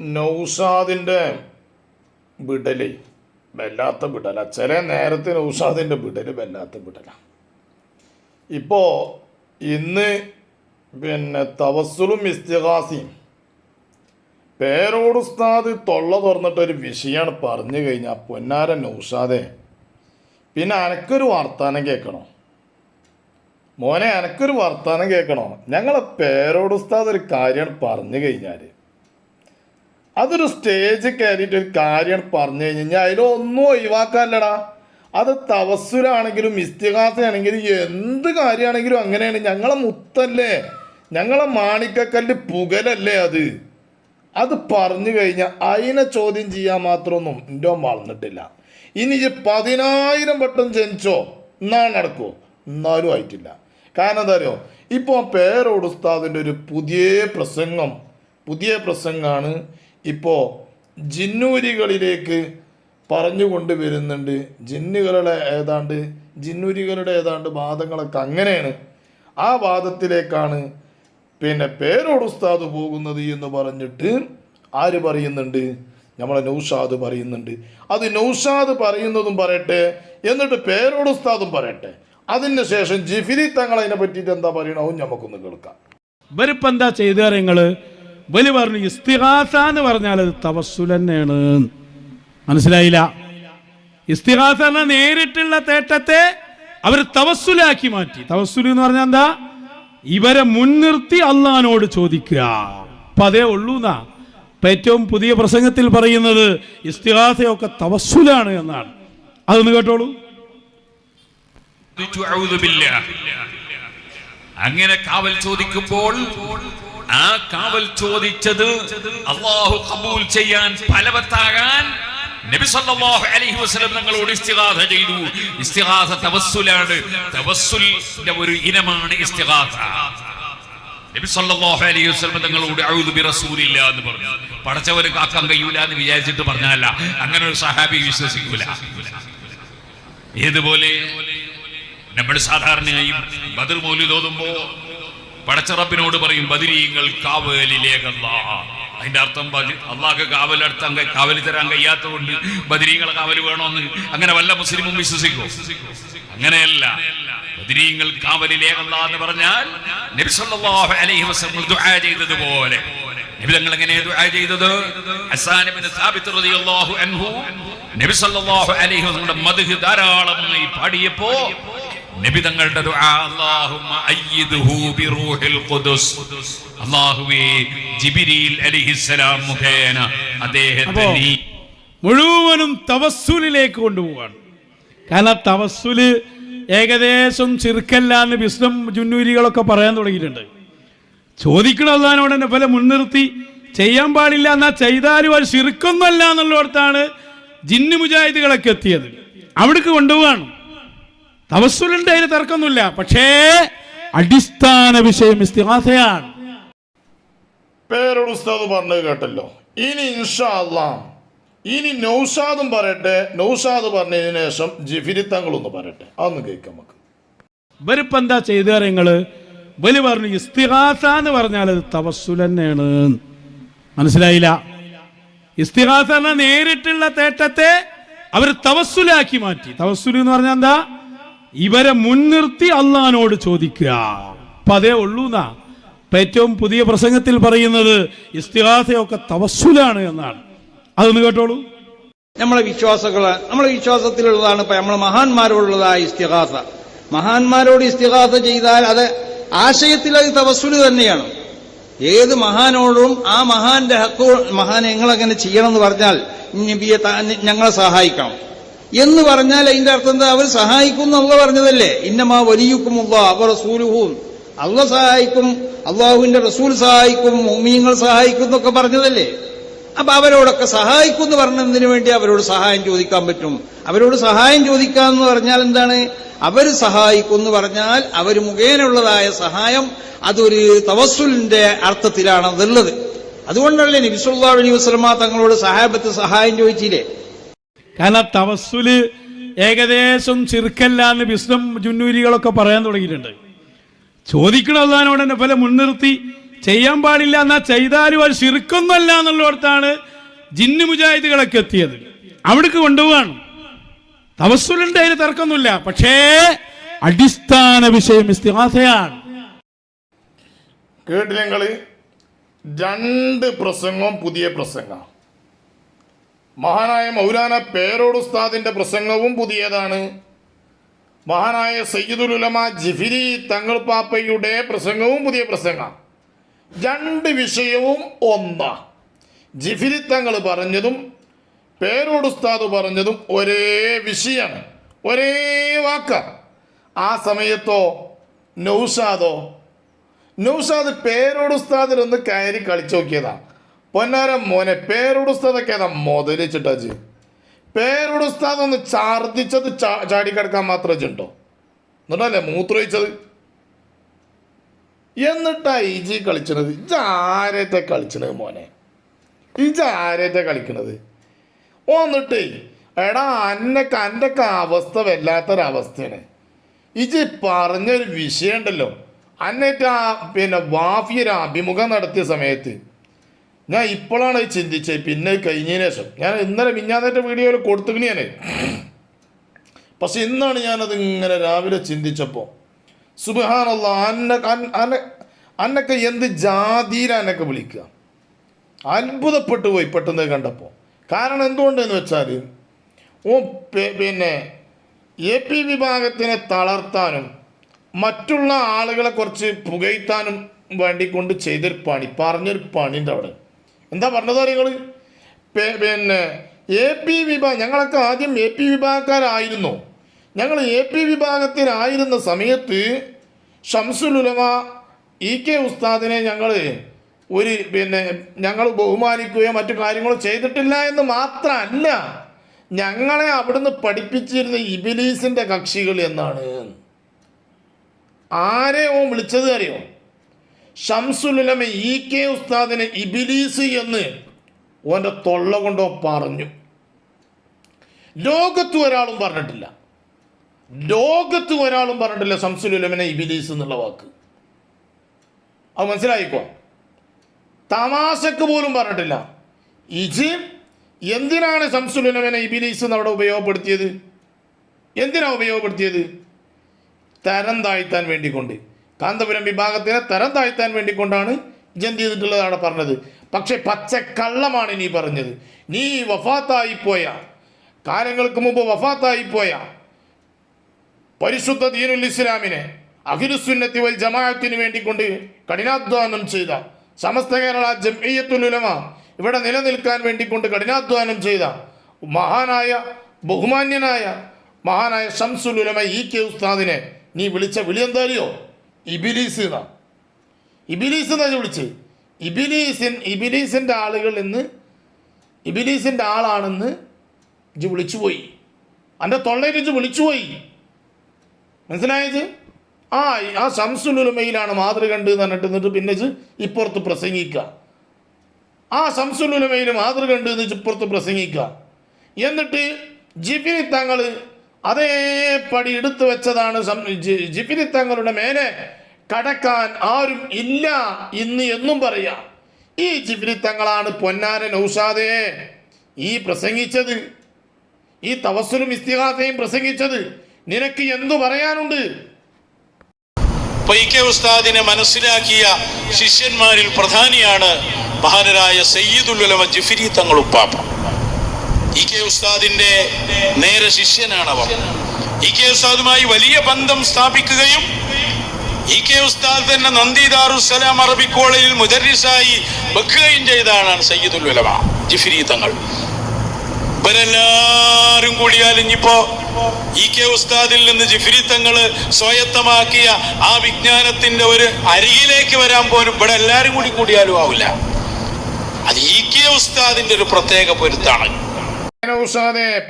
നൗഷാദിന്റെ വിടൽ വല്ലാത്ത വിടല. ചില നേരത്തെ നൗസാദിന്റെ വിടൽ വല്ലാത്ത വിടല. ഇപ്പോൾ ഇന്ന് പിന്നെ തവസ്സുലും ഇസ്തിഹാസിയും പേരോട് ഉസ്താദ് തൊള്ള തുറന്നിട്ടൊരു വിഷയമാണ് പറഞ്ഞു കഴിഞ്ഞാൽ പൊന്നാര നൗസാദെ. പിന്നെ അനക്കൊരു വർത്താനം കേൾക്കണോ മോനെ അനക്കൊരു വർത്താനം കേൾക്കണോ ഞങ്ങളെ പേരോട് ഉസ്താദ് ഒരു കാര്യമാണ് പറഞ്ഞു കഴിഞ്ഞാൽ അതൊരു സ്റ്റേജ് കയറിയിട്ട് ഒരു കാര്യം പറഞ്ഞു കഴിഞ്ഞാൽ അതിലൊന്നും ഒഴിവാക്കാനല്ലടാ. അത് തവസ്സുലാണെങ്കിലും ഇസ്തിഹാസയാണെങ്കിലും എന്ത് കാര്യമാണെങ്കിലും അങ്ങനെയാണ്. ഞങ്ങളെ മുത്തല്ലേ? ഞങ്ങളെ മാണിക്കക്കല്ല് പുകലല്ലേ അത്? അത് പറഞ്ഞു കഴിഞ്ഞാൽ അതിനെ ചോദ്യം ചെയ്യാൻ മാത്രമൊന്നും എന്റെ വളർന്നിട്ടില്ല. ഇനി പതിനായിരം വട്ടം ജനിച്ചോ? എന്നാ നടക്കുമോ എന്നാലും ആയിട്ടില്ല. കാരണം എന്താ അറിയോ? ഇപ്പോൾ പേരോട് ഉസ്താദിന്റെ ഒരു പുതിയ പ്രസംഗം പുതിയ പ്രസംഗമാണ് ഇപ്പോൾ ജിന്നൂരികളിലേക്ക് പറഞ്ഞു കൊണ്ടുവരുന്നുണ്ട് ജിന്നുകളുടെ ഏതാണ്ട് ജിന്നൂരികളുടെ ഏതാണ്ട് വാദങ്ങളൊക്കെ അങ്ങനെയാണ്. ആ വാദത്തിലേക്കാണ് പിന്നെ പേരോട് ഉസ്താദ് പോകുന്നത് എന്ന് പറഞ്ഞിട്ട് ആര് പറയുന്നുണ്ട്? നമ്മളെ നൗഷാദ് പറയുന്നുണ്ട്. അത് നൗഷാദ് പറയുന്നതും പറയട്ടെ എന്നിട്ട് പേരോട് ഉസ്താദും പറയട്ടെ. അതിന് ശേഷം ജിഫിരി തങ്ങൾ അതിനെ പറ്റിയിട്ട് എന്താ പറയണവും നമുക്കൊന്ന് കേൾക്കാം. ഇവരിപ്പോ എന്താ ചെയ്തു നിങ്ങൾ ഇവർ പറഞ്ഞു ഇസ്തിഹാസ എന്ന് പറഞ്ഞാൽ അത് തവസ്സുൽ തന്നെയാണ്. മനസ്സിലായില്ല? ഇസ്തിഹാസ എന്ന നേരിട്ടുള്ള തേട്ടത്തെ അവർ തവസ്സുലാക്കി മാറ്റി. തവസ്സുൽ എന്ന് പറഞ്ഞാൽ എന്താ? ഇവരെ മുൻനിർത്തി അള്ളഹാനോട് ചോദിക്കുക. അപ്പൊ അതേ ഉള്ളൂന്നാ ഇപ്പൊ ഏറ്റവും പുതിയ പ്രസംഗത്തിൽ പറയുന്നത് ഇസ്തിഹാസയൊക്കെ തവസ്സുലാണ് എന്നാണ്. അതൊന്ന് കേട്ടോളൂ. അങ്ങനെ കാവൽ ചോദിക്കുമ്പോൾ ആ കാവൽ ചോദിച്ചത് അള്ളാഹു കബൂൽ ചെയ്യാൻ ഫലവത്താകാൻ നബി സല്ലല്ലാഹു അലൈഹി വസല്ലം ഇസ്തിഗാസ തവസ്സുലാണ്. ഇനമാണ് ഇസ്തിഗാസ നബി സല്ലല്ലാഹു അലൈഹി വസല്ലം എന്ന് പറഞ്ഞു. എന്ന് വിചാരിച്ചിട്ട് പറഞ്ഞല്ല അങ്ങനെ ഒരു സഹാബി വിശ്വസിക്കൂല. ഏതുപോലെ? നമ്മൾ സാധാരണയായും ബദർ മൗലിദ് ഓതുമ്പോ പടച്ചറപ്പിനോട് പറയും ബദിരീങ്ങൾ കാവലിലേക്കല്ല അതിന്റെ അർത്ഥം അള്ളാഹ് കാവലടുത്ത് അങ്ങ് കാവലി തരാൻ കഴിയാത്തതുകൊണ്ട് ബദിരീങ്ങളെ കാവൽ വേണമെന്ന് അങ്ങനെ വല്ല മുസ്ലിമും വിശ്വസിക്കും? അങ്ങനെയല്ല. ബദിരീങ്ങൾ കാവലിലേക്കല്ല എന്ന് പറഞ്ഞാൽ അലൈഹി വസല്ലം ദുആ ചെയ്തതുപോലെ. നബി ദുആ റളിയല്ലാഹു അൻഹു നബി സല്ലല്ലാഹു അലൈഹി വസല്ലം മദ്ഹ് ധാരാളമായി പാടിയപ്പോ നബി തങ്ങളുടെ മുഴുവനും തവസ്സുലിലേക്ക് കൊണ്ടുപോവാണ്. കാരണം തവസ്സുൽ ഏകദേശം ചെറുക്കല്ല എന്ന് വിശ്വം ജുന്നൂരികളൊക്കെ പറയാൻ തുടങ്ങിയിട്ടുണ്ട്. ചോദിക്കണ അള്ളഹാനോട് എന്നെ പല മുൻനിർത്തി ചെയ്യാൻ പാടില്ല എന്നാ ചെയ്താലും അത് ശിർക്കൊന്നല്ല എന്നുള്ളിടത്താണ് ജിന്നു മുജാഹിദുകളൊക്കെ എത്തിയത്. അവിടേക്ക് കൊണ്ടുപോവാണ്. തവസ്സുലുണ്ട് അതിന് തർക്കമൊന്നുമില്ല. പക്ഷേ അടിസ്ഥാന വിഷയം ഇസ്തിഹാസയാണ് പേരോട് ഉസ്താദ് പറഞ്ഞത് കേട്ടല്ലോ. ഇനി ഇൻഷാ ഇനി നൗഷാദും പറയട്ടെ. നൗഷാദ് പറഞ്ഞതിന് ശേഷം ജിഫിരി തങ്ങളൊന്ന് പറയട്ടെ. അതൊന്ന് കേൾക്കാം നമുക്ക്. ഇവരിപ്പം എന്താ ചെയ്തു കാര്യങ്ങൾ ഇവർ പറഞ്ഞു ഇസ്തിഹാസ എന്ന് പറഞ്ഞാൽ അത് തവസ്സുൽ തന്നെയാണ്. മനസ്സിലായില്ല? ഇസ്തിഹാസ എന്ന നേരിട്ടുള്ള തേട്ടത്തെ അവർ തവസ്സുലാക്കി മാറ്റി. തവസ്സുൽ എന്ന് പറഞ്ഞാൽ എന്താ? ഇവരെ മുൻനിർത്തി അള്ളഹാനോട് ചോദിക്കുക. അപ്പൊ അതേ ഉള്ളൂന്നാ. ഇപ്പൊ ഏറ്റവും പുതിയ പ്രസംഗത്തിൽ പറയുന്നത് ഇസ്തിഹാസയൊക്കെ തവസ്സുലാണ് എന്നാണ്. അതൊന്ന് കേട്ടോളൂ. നമ്മളെ വിശ്വാസങ്ങൾ നമ്മളെ വിശ്വാസത്തിലുള്ളതാണ് ഇപ്പൊ നമ്മളെ മഹാന്മാരോടുള്ളതായ ഇസ്തിഹാസ. മഹാന്മാരോട് ഇസ്തിഹാസ ചെയ്താൽ അത് ആശയത്തിൽ അത് തവസ്സുൽ തന്നെയാണ്. ഏത് മഹാനോടും ആ മഹാന്റെ ഹക്കു മഹാൻ എങ്ങനെ ചെയ്യണം എന്ന് പറഞ്ഞാൽ ഞങ്ങളെ സഹായിക്കണം. എന്ന് പറഞ്ഞാൽ അതിന്റെ അർത്ഥം എന്താ? അവർ സഹായിക്കും എന്നുള്ള പറഞ്ഞതല്ലേ? ഇന്നമാ വലിയുക്കുമുള്ള അവർ റസൂലുഹും. അള്ള സഹായിക്കും അള്ളാഹുവിന്റെ റസൂൽ സഹായിക്കും മുമ്മീങ്ങൾ സഹായിക്കും എന്നൊക്കെ പറഞ്ഞതല്ലേ? അപ്പൊ അവരോടൊക്കെ സഹായിക്കും എന്ന് പറഞ്ഞതിന് വേണ്ടി അവരോട് സഹായം ചോദിക്കാൻ പറ്റും. അവരോട് സഹായം ചോദിക്കുക എന്ന് പറഞ്ഞാൽ എന്താണ്? അവർ സഹായിക്കും എന്ന് പറഞ്ഞാൽ അവർ മുഖേനയുള്ളതായ സഹായം അതൊരു തവസുലിന്റെ അർത്ഥത്തിലാണ് അതുള്ളത്. അതുകൊണ്ടല്ലേ നബിസുല്ലാ അലൈഹി വസ്ലമ തങ്ങളോട് സഹായപത്ത് സഹായം ചോദിച്ചില്ലേ? കാരണം തവസ്സുൽ ഏകദേശം ചിർക്കല്ല എന്ന് വിസ്ഡം ജുന്നൂരികളൊക്കെ പറയാൻ തുടങ്ങിയിട്ടുണ്ട്. ചോദിക്കണ അള്ളഹാനോട് തന്നെ പല മുൻനിർത്തി ചെയ്യാൻ പാടില്ല എന്നാ ചെയ്താലും അത് ശിർക്കൊന്നല്ല എന്നുള്ളിടത്താണ് ജിന്നു മുജാഹിദുകളൊക്കെ എത്തിയത്. അവിടേക്ക് കൊണ്ടുപോവാണ്. തവസ്സുലുണ്ട് അതിന് തർക്കമൊന്നുമില്ല. പക്ഷേ അടിസ്ഥാന വിഷയം ഇസ്തിഹാസയാണ്. കേട്ടില്ലെങ്കിൽ രണ്ട് പ്രസംഗവും പുതിയ പ്രസംഗം മഹാനായ മൗലാന പേരോട് ഉസ്താദിന്റെ പ്രസംഗവും പുതിയതാണ്. മഹാനായ സയ്യിദുലുലമ ജിഫിരി തങ്ങൾ പാപ്പയുടെ പ്രസംഗവും പുതിയ പ്രസംഗമാണ് രണ്ട് വിഷയവും ഒന്നാ. ജിഫിരി തങ്ങൾ പറഞ്ഞതും പേരോട് ഉസ്താദ് പറഞ്ഞതും ഒരേ വിഷയമാണ് ഒരേ വാക്ക. ആ സമയത്തോ നൗഷാദോ നൗഷാദ് പേരോട് ഉസ്താദിൽ ഒന്ന് കയറി കളിച്ചു നോക്കിയതാ. പൊന്നാരം മോനെ പേരുടുസ്തതൊക്കെ മുതലിച്ചിട്ടാജി ഏതാ മുതലിച്ചിട്ടാച്ച് പേരോട് ഉസ്താദ് ഒന്ന് ഛർദിച്ചത് ചാടിക്കിടക്കാൻ മാത്രം ഉണ്ടോ? എന്നിട്ടല്ലേ മൂത്രമൊഴിച്ചത് എന്നിട്ടാ ഇജി കളിച്ചണത്? ഇജാരത്തെ കളിച്ചണത് മോനെ? ഇജാരത്തെ കളിക്കണത്? ഓന്നിട്ടേ എടാ അന്നൊക്കെ അന്റെയൊക്കെ അവസ്ഥ വല്ലാത്തൊരവസ്ഥയാണ്. ഇജ് പറഞ്ഞൊരു വിഷയമുണ്ടല്ലോ. അന്നേറ്റ് ആ പിന്നെ വാഫിയൊരു അഭിമുഖം നടത്തിയ സമയത്ത് ഞാൻ ഇപ്പോഴാണ് ചിന്തിച്ചത്. പിന്നെ കഴിഞ്ഞതിന് ശേഷം. ഞാൻ ഇന്നലെ മിഞ്ഞാന്നേറ്റ വീഡിയോയിൽ കൊടുത്തുകണി ഞാൻ പക്ഷെ ഇന്നാണ് ഞാനത് ഇങ്ങനെ രാവിലെ ചിന്തിച്ചപ്പോൾ സുബഹാനല്ല അന്ന അന്ന- എന്ത് ജാതിയില എന്നൊക്കെ വിളിക്കുക. അത്ഭുതപ്പെട്ടു പോയി പെട്ടെന്ന് കണ്ടപ്പോൾ കാരണം എന്തുകൊണ്ടെന്ന് വെച്ചാൽ ഓ പിന്നെ എ പി വിഭാഗത്തിനെ തളർത്താനും മറ്റുള്ള ആളുകളെ കുറച്ച് പുകയ്ത്താനും വേണ്ടി കൊണ്ട് ചെയ്തൊരു പണി പറഞ്ഞൊരു പണിന്റെ അവിടെ എന്താ പറഞ്ഞത് നിങ്ങൾ പിന്നെ എ പി വിഭാഗം ഞങ്ങളൊക്കെ ആദ്യം എ പി വിഭാഗക്കാരായിരുന്നു. ഞങ്ങൾ എ പി വിഭാഗത്തിലായിരുന്ന സമയത്ത് ഷംസുൽ ഉലമ ഇ കെ ഉസ്താദിനെ ഞങ്ങൾ ഒരു പിന്നെ ഞങ്ങൾ ബഹുമാനിക്കുകയോ മറ്റു കാര്യങ്ങളോ ചെയ്തിട്ടില്ല എന്ന് മാത്രമല്ല ഞങ്ങളെ അവിടുന്ന് പഠിപ്പിച്ചിരുന്ന ഇബിലീസിന്റെ കക്ഷികൾ എന്നാണ്. ആരെയോ വിളിച്ചത് അറിയോ? ഷംസുലുലമ ഇ കെ ഉസ്താദിനെ ഇബിലീസ് എന്ന് ഓന്റെ തൊള്ള കൊണ്ടോ പറഞ്ഞു. ലോകത്ത് ഒരാളും പറഞ്ഞിട്ടില്ല. ലോകത്ത് ഒരാളും പറഞ്ഞിട്ടില്ല ഷംസുലുലമനെ ഇബിലീസ് എന്നുള്ള വാക്ക്. അത് മനസ്സിലായിക്കോ? തമാശക്ക് പോലും പറഞ്ഞിട്ടില്ല. ഇജ് എന്തിനാണ് ഷംസുലുലമനെ ഇബിലീസ് എന്ന് അവിടെ ഉപയോഗപ്പെടുത്തിയത്? എന്തിനാണ് ഉപയോഗപ്പെടുത്തിയത്? തരം താഴ്ത്താൻ വേണ്ടിക്കൊണ്ട്. കാന്തപുരം വിഭാഗത്തിനെ തരം താഴ്ത്താൻ വേണ്ടിക്കൊണ്ടാണ് ജന്തി ചെയ്തിട്ടുള്ളതാണ് പറഞ്ഞത്. പക്ഷെ പച്ചക്കള്ളമാണ് നീ പറഞ്ഞത്. നീ വഫാത്തായിപ്പോയ കാലങ്ങൾക്ക് മുമ്പ് വഫാത്തായിപ്പോയ പരിശുദ്ധ ദീനുൽ ഇസ്ലാമിനെ അഖിലുസുന്നത്തി വൽ ജമാഅത്തിന് വേണ്ടിക്കൊണ്ട് കഠിനാധ്വാനം ചെയ്ത സമസ്ത കേരള ജംഇയ്യത്തുൽ ഉലമ ഇവിടെ നിലനിൽക്കാൻ വേണ്ടിക്കൊണ്ട് കഠിനാധ്വാനം ചെയ്ത മഹാനായ ബഹുമാന്യനായ മഹാനായ ഷംസുൽ ഉലമ ഇ കെ ഉസ്താദിനെ നീ വിളിച്ച വിളി എന്താറിയോ ഇബിലീസ് എന്നാ? ഇബിലീസ് എന്നാ വിളിച്ച്? ഇബിലീസിൻ ഇബിലീസിന്റെ ആളുകൾ എന്ന് ഇബിലീസിന്റെ ആളാണെന്ന് ഇജ് വിളിച്ചുപോയി എന്റെ തൊള്ളയിൽ ഇജ് വിളിച്ചുപോയി മനസ്സിലായത് ആ ആ ശംസുലുലമയിലാണ് മാതൃ കണ്ട് എന്ന് പറഞ്ഞിട്ട് എന്നിട്ട് പിന്നെ ഇപ്പുറത്ത് പ്രസംഗിക്കുക. ആ ശംസുലുലമയിൽ മാതൃ കണ്ട് എന്ന് ഇപ്പുറത്ത് പ്രസംഗിക്കുക. എന്നിട്ട് ജിഫിനി തങ്ങൾ അതേപടി എടുത്തു വെച്ചതാണ് ജിഫിനി തങ്ങളുടെ മേലെ കടക്കാൻ ആരും ഇല്ല ഇന്ന് എന്നും പറയാം. ഈ ജിഫിനി തങ്ങളാണ് ഔഷാദേ ഈ പ്രസംഗിച്ചത് ഈ തവസ്സലും ഇസ്തിഹാസയും പ്രസംഗിച്ചത് നിനക്ക് എന്തു പറയാനുണ്ട്? പൈക്കെ ഉസ്താദിനെ മനസ്സിലാക്കിയ ശിഷ്യന്മാരിൽ പ്രധാനിയാണ് മഹാനരായ സയ്യിദുൽ ഉലമ ജിഫിരി തങ്ങൾ ഉപ്പാപ്പ. ഇ കെ ഉസ്താദിന്റെ നേരെ ശിഷ്യനാണ് അവർ ഇ കെ ഉസ്താദുമായി വലിയ ബന്ധം സ്ഥാപിക്കുകയും ഇ കെ ഉസ്താദ് തന്നെ നന്ദി ദാറുസലാം അറബി കോളേജിൽ മുദരിസായി വെക്കുകയും സയ്യിദുൽ ഉലമ ജിഫിരി തങ്ങൾ. ഇവരെല്ലാരും കൂടിയാൽ ഇനിയിപ്പോ ഇ കെ ഉസ്താദിൽ നിന്ന് ജിഫിരി തങ്ങൾ സ്വയത്തമാക്കിയ ആ വിജ്ഞാനത്തിന്റെ ഒരു അരികിലേക്ക് വരാൻ പോലും ഇവിടെ എല്ലാരും കൂടി കൂടിയാലും ആവില്ല. അത് ഇ കെ ഉസ്താദിന്റെ ഒരു പ്രത്യേക പൊരുത്താണ്.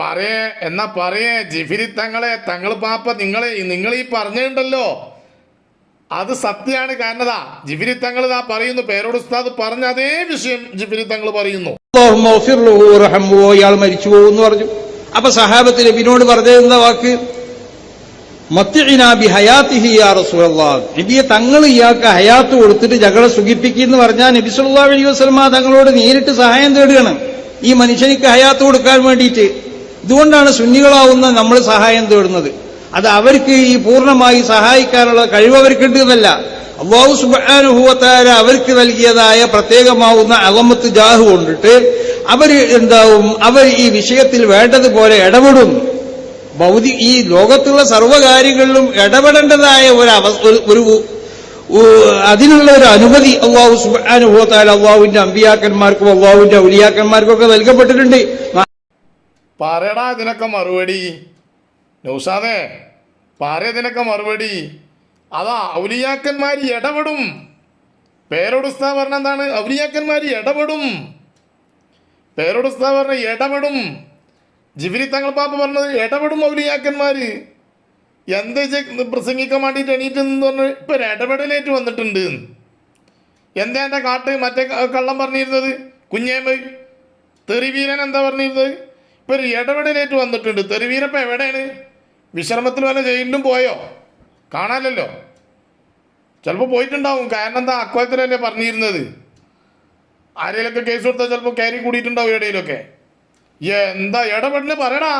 പറയേ എന്നാ പറയേ ജിഫിരി തങ്ങളെ തങ്ങൾ പാപ്പ നിങ്ങളെ നിങ്ങൾ ഈ പറഞ്ഞിട്ടുണ്ടല്ലോ. അത് സത്യമാണ് കാരണതാ ജിബിരി തങ്ങൾ ഇതാ പറയുന്നു പേരോട് ഉസ്താദ് പറഞ്ഞ അതേ വിഷയം ജിബിരി തങ്ങൾ പറയുന്നു. ഇയാൾ മരിച്ചു പോകും എന്ന് പറഞ്ഞു. അപ്പൊ സഹാബത്ത് നബിനോട് പറഞ്ഞത് എന്താ വാക്ക്? യാ നബിയെ തങ്ങൾ ഇയാൾക്ക് ഹയാത്ത് കൊടുത്തിട്ട് ഞങ്ങളെ സുഖിപ്പിക്കുന്നു പറഞ്ഞാൽ നബി സല്ലല്ലാഹു അലൈഹി വസ്ലമ തങ്ങളോട് നേരിട്ട് സഹായം തേടുകയാണ്. ഈ മനുഷ്യനിക്ക് ഹയാത്ത് കൊടുക്കാൻ വേണ്ടിയിട്ട്. ഇതുകൊണ്ടാണ് സുന്നികളാവുന്ന നമ്മൾ സഹായം തേടുന്നത്. അത് അവർക്ക് ഈ പൂർണമായി സഹായിക്കാനുള്ള കഴിവ് അവർക്കുണ്ട് എന്നല്ല. അള്ളാഹു സുബാനുഭവത്താര അവർക്ക് നൽകിയതായ പ്രത്യേകമാവുന്ന അകമത്ത് ജാഹ് കൊണ്ടിട്ട് അവർ എന്താവും? അവർ ഈ വിഷയത്തിൽ വേണ്ടതുപോലെ ഇടപെടും. ഭൗതി ഈ ലോകത്തുള്ള സർവകാര്യങ്ങളിലും ഇടപെടേണ്ടതായ ഒരു ഒരു അതിനുള്ള ഒരു അനുമതി അള്ളാഹു സുബാനുഭവത്താൽ അള്ളാഹുവിന്റെ അമ്പിയാക്കന്മാർക്കും അള്ളാഹുവിന്റെ ഉലിയാക്കന്മാർക്കും ഒക്കെ നൽകപ്പെട്ടിട്ടുണ്ട്. പറയടാ ഇതിനൊക്കെ മറുപടി. നൗസാദേ പാരതിനൊക്കെ മറുപടി. അതാ ഔലിയാക്കന്മാർ ഇടപെടും. പേരോടുസ്താ പറഞ്ഞ എന്താണ്? ഔലിയാക്കന്മാർ ഇടപെടും. പേരോടുസ്താ പറഞ്ഞ ഇടപെടും. ജിബിരി തങ്ങൾ പാപ്പ പറഞ്ഞത് ഇടപെടും ഔലിയാക്കന്മാർ എന്ത് പ്രസംഗിക്കാൻ വേണ്ടിയിട്ട് എണീറ്റ് എന്ന് പറഞ്ഞ് ഇപ്പൊ ഒരു ഇടപെടലേറ്റ് വന്നിട്ടുണ്ട്. എന്താ എന്റെ കാട്ട്? മറ്റേ കള്ളം പറഞ്ഞിരുന്നത്? കുഞ്ഞേമ്പ്. തെറിവീരൻ എന്താ പറഞ്ഞിരുന്നത്? ഇപ്പൊ ഒരു ഇടപെടലേറ്റ് വന്നിട്ടുണ്ട്. തെറിവീരപ്പ എവിടെയാണ്? വിശ്രമത്തിൽ വല്ല ജയിലിലും പോയോ? കാണാനല്ലോ ചിലപ്പോൾ പോയിട്ടുണ്ടാവും. കാരണം എന്താ? അക്വത്തിലല്ലേ പറഞ്ഞിരുന്നത്. ആരെയിലൊക്കെ കേസ് കൊടുത്താൽ ചിലപ്പോൾ കയറി കൂടിയിട്ടുണ്ടാവും ഇടയിലൊക്കെ. എന്താ ഇടപെടൽ പറയടാ.